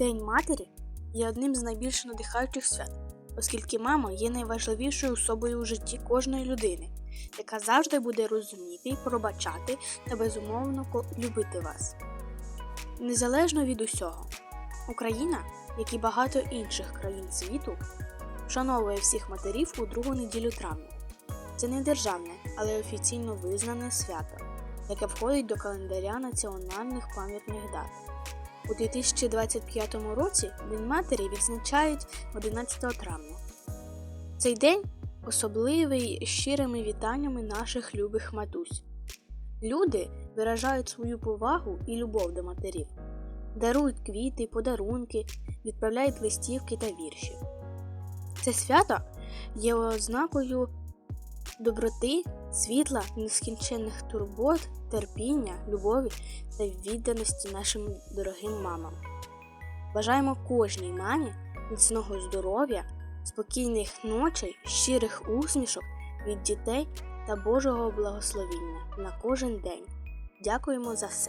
День матері є одним з найбільш надихаючих свят, оскільки мама є найважливішою особою у житті кожної людини, яка завжди буде розуміти, пробачати та безумовно любити вас. Незалежно від усього, Україна, як і багато інших країн світу, вшановує всіх матерів у другу неділю травня. Це не державне, але офіційно визнане свято, яке входить до календаря національних пам'ятних дат. У 2025 році День матері відзначають 11 травня. Цей день особливий щирими вітаннями наших любих матусь. Люди виражають свою повагу і любов до матерів, дарують квіти, подарунки, відправляють листівки та вірші. Це свято є ознакою доброти, світла, нескінченних турбот, терпіння, любові та відданості нашим дорогим мамам. Бажаємо кожній мамі міцного здоров'я, спокійних ночей, щирих усмішок від дітей та Божого благословіння на кожен день. Дякуємо за все.